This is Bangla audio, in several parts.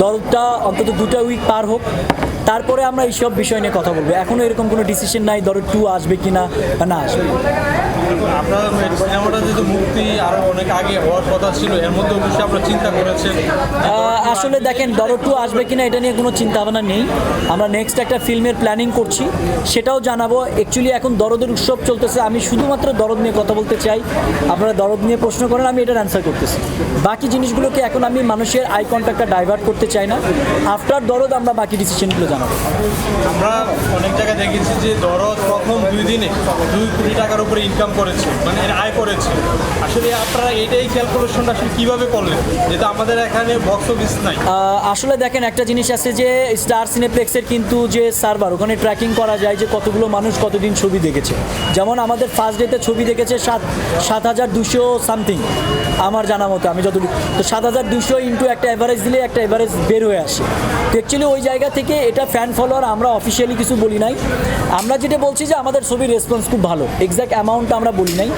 দরদটা অন্তত দুটা উইক পার হোক। তারপরে আমরা এইসব বিষয় নিয়ে কথা বলব। এখনও এরকম কোনো ডিসিশন নাই দরদ টু আসবে কি না বা না আসবে। আপনার সিনেমাটা যেহেতু মুক্তি আরও অনেক আগে হওয়ার কথা ছিল এর মধ্যে অবশ্যই আপনারা চিন্তা করেছেন। আসলে দেখেন দরদ টু আসবে কিনা এটা নিয়ে কোনো চিন্তা ভাবনা নেই। আমরা নেক্সট একটা ফিল্মের প্ল্যানিং করছি সেটাও জানাব। অ্যাকচুয়ালি এখন দরদের উৎসব চলতেছে। আমি শুধুমাত্র দরদ নিয়ে কথা বলতে চাই। আপনারা দরদ নিয়ে প্রশ্ন করেন আমি এটার অ্যান্সার করতেছি। বাকি জিনিসগুলোকে এখন আমি মানুষের আই কন্ট্যাক্টটা ডাইভার্ট করতে চাই না। আফটার দরদ আমরা বাকি ডিসিশনগুলো জানাব। আমরা অনেক জায়গায় দেখেছি যে দরদ প্রথম দুই দিনে দুই কোটি টাকার উপরে ইনকাম করেছে মানে আয় করেছে। আসলে আপনারা এটাই আসলে কীভাবে করলেন? যেটা আমাদের এখানে বক্স অফিস নাই। আসলে দেখেন, একটা জিনিস আছে যে স্টার সিনেপ্লেক্সের কিন্তু যে সার্ভার ওখানে ট্র্যাকিং করা যায় যে কতগুলো মানুষ কতদিন ছবি দেখেছে। যেমন আমাদের ফার্স্ট ডেতে ছবি দেখেছে সাত সাত হাজার দুশো সামথিং আমার জানা মতো, আমি যতটুকু তো সাত হাজার দুশো ইন্টু একটা অ্যাভারেজ দিলে একটা অ্যাভারেজ বের হয়ে আসে। তো অ্যাকচুয়ালি ওই জায়গা থেকে এটা ফ্যান ফলোয়ার আমরা অফিসিয়ালি কিছু বলি নাই। আমরা যেটা বলছি যে, আমাদের ছবির রেসপন্স খুব ভালো। এক্স্যাক্ট অ্যামাউন্টটা আমরা বলি নাই।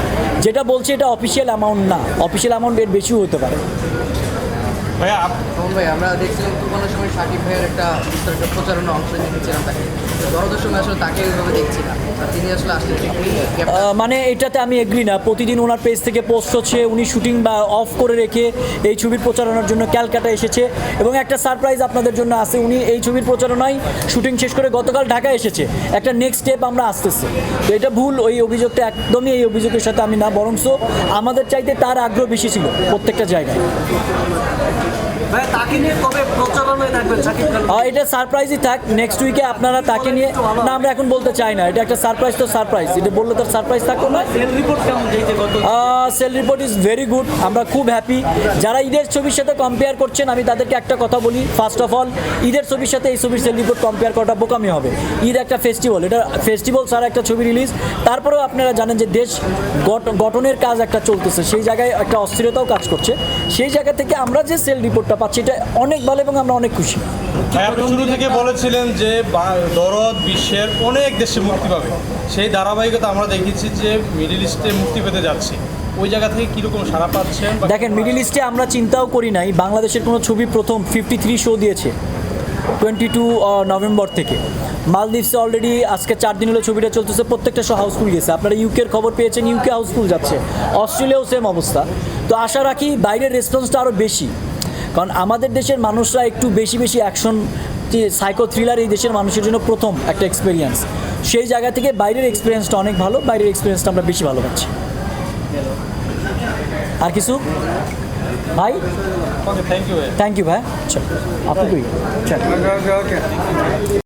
যেটা বলছি, এটা অফিসিয়াল অ্যামাউন্ট না। অফিসিয়াল অ্যামাউন্ট এর বেশিও হতে পারে। ভাইয়া ভাই আমরা দেখছিলাম সময় সাকিব ভাইয়ের একটা বিস্তার একটা প্রচারণা অংশ নিয়েছিলাম তাকে। দরদের সময় আসলে তাকে ওইভাবে দেখছি না। তিনি আসলে আসলে আপনি গ্যাপটা আহ, মানে এটাতে আমি এগ্রি না। প্রতিদিন ওনার পেজ থেকে পোস্ট হচ্ছে উনি শুটিং বা অফ করে রেখে এই ছবির প্রচারণার জন্য ক্যালকাটা এসেছে। এবং একটা সারপ্রাইজ আপনাদের জন্য আছে উনি এই ছবির প্রচারণায় শুটিং শেষ করে গতকাল ঢাকা এসেছে। একটা নেক্সট স্টেপ আমরা আসতেছি। তো এটা ভুল ওই অভিযোগটা একদমই এই অভিযোগের সাথে আমি না বরংস আমাদের চাইতে তার আগ্রহ বেশি ছিল প্রত্যেকটা জায়গায়। এটা সারপ্রাইজই থাক নেক্সট উইকে আপনারা তাকে নিয়ে না আমরা এখন বলতে চাই না এটা একটা সারপ্রাইজ তো সারপ্রাইজ এটা বললে তো সারপ্রাইজ থাকতো না? Sale report is very good আমরা খুব হ্যাপি যারা ঈদের ছবির সাথে কম্পেয়ার করছেন, আমি তাদেরকে একটা কথা বলি। ফার্স্ট অফ অল ঈদের ছবির সাথে এই ছবির সেল রিপোর্ট কম্পেয়ার করাটা বোকামি হবে। ঈদ একটা ফেস্টিভ্যাল এটা ফেস্টিভ্যাল ছাড়া একটা ছবি রিলিজ তারপরেও আপনারা জানেন যে দেশ গঠ- গঠনের কাজ একটা চলতেছে। সেই জায়গায় একটা অস্থিরতাও কাজ করছে। সেই জায়গা থেকে আমরা যে সেল রিপোর্টটা পাচ্ছি, এটা অনেক ভালো এবং আমরা অনেক খুশি। আপনি শুরু থেকে বলেছিলেন যে দরদ বিশ্বের অনেক দেশে মুক্তি পাবে। সেই ধারাবাহিকতা আমরা দেখেছি যে মিডিল ইস্টে মুক্তি পেতে যাচ্ছে। ওই জায়গা থেকে কীরকম সারা পাচ্ছেন দেখেন মিডিল ইস্টে আমরা চিন্তাও করি নাই। বাংলাদেশের কোনো ছবি প্রথম ফিফটি থ্রি শো দিয়েছে টোয়েন্টি টু নভেম্বর থেকে। মালদ্বীপসে অলরেডি আজকে চার দিন হলো ছবিটা চলতেছে প্রত্যেকটা শো হাউসফুল গেছে। আপনারা ইউকের খবর পেয়েছেন ইউকে হাউসফুল যাচ্ছে। অস্ট্রেলিয়াও সেম অবস্থা। তো আশা রাখি বাইরের রেসপন্সটা আরও বেশি। কারণ আমাদের দেশের মানুষরা একটু বেশি বেশি অ্যাকশন সাইকো থ্রিলার এই দেশের মানুষের জন্য প্রথম একটা এক্সপিরিয়েন্স সেই জায়গা থেকে বাইরের এক্সপিরিয়েন্সটা অনেক ভালো বাইরের এক্সপিরিয়েন্সটা আমরা বেশি ভালো পাচ্ছি। আর কিছু? ভাই? থ্যাংক ইউ ভাই। থ্যাংক ইউ ভাই। চলো আপনি